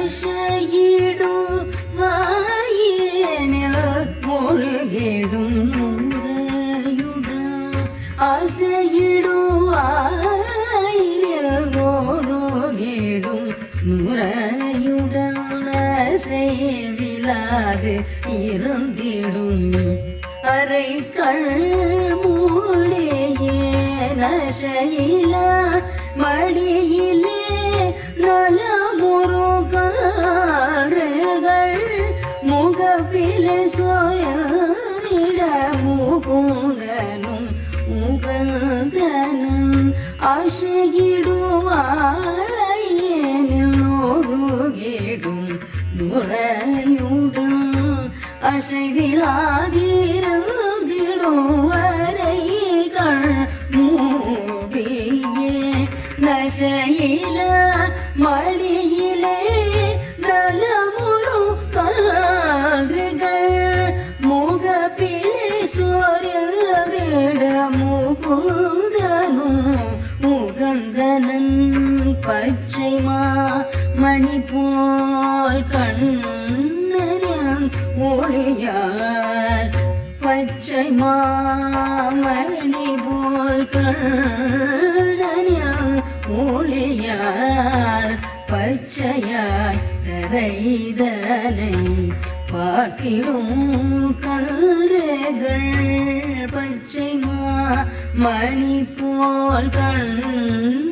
அசையிடும் வாயினில் முழுகிடும் நுரையுடன் அசையிடும் வாயினில் முழுகிடும் நுரையுடன் செய்விலாது இருந்திடும் அரை கண் மூடியே நசையில மடியிலே நல മുഖനും മുഖനും ആശയിടുവായനോടുകേടും നുറയുടും അശവിലാതിരുകിടുവരൈ മൂടിയേ നശയില മടിയിലേ பச்சைமா மணி போல் கண்ணறியான் ஒளியால். பச்சை மாமணி போல் கண்ணறியான் ஒளியால். பச்சையாய் கரைதலை பார்த்திடும் கல்றுகள் பச்சை மணி போல் கண்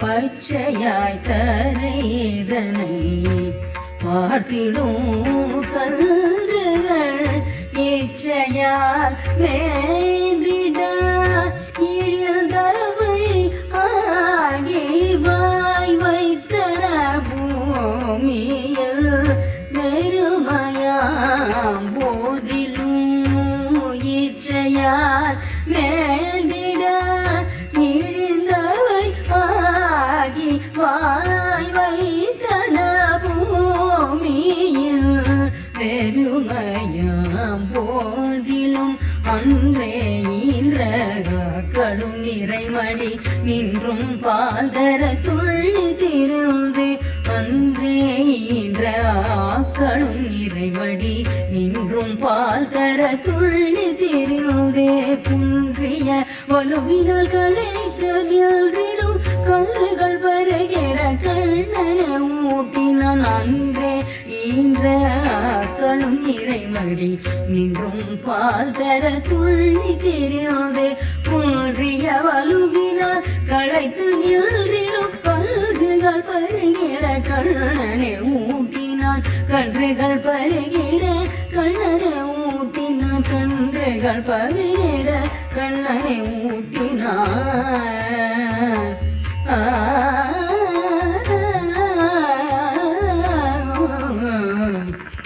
பச்சையாய் தரைதனை பார்த்திடும் கல்றுகள் இச்சையால் மேந்திட இழிதவை ஆகி வாய் வைத்தன பூமியில் வெறுமையாம் போதிலும் இச்சையால் வாய் வைத்தன பூமியில் பெருமையாம் போதிலும் அன்றே இன்றகளும் நிறைமடி நின்றும் பாதர துள்ளி திருந்து. அன்றே இன்ற ஆக்களும் நிறைவடி நின்றும் பால் தர துள்ளி திரிந்தே. குன்றிய வலுவினால் களைத்ததில்றிடும் கல்லுகள் பருகிற கண்ணன ஊட்டினான் அன்றே ஈன்ற ஆக்களும் இறைவடி நின்றும் பால் தர துள்ளி தெரியாதே. குன்றிய வலுவினால் களைத்து நின்றிடும் கல்லுகள் பருகிற கண்ணனை ஊட்டினான். கன்றுகள் பருகிற கண்ணனை ஊட்டினான். கன்றுகள் பருகிற கண்ணனை ஊட்டினார் 嗯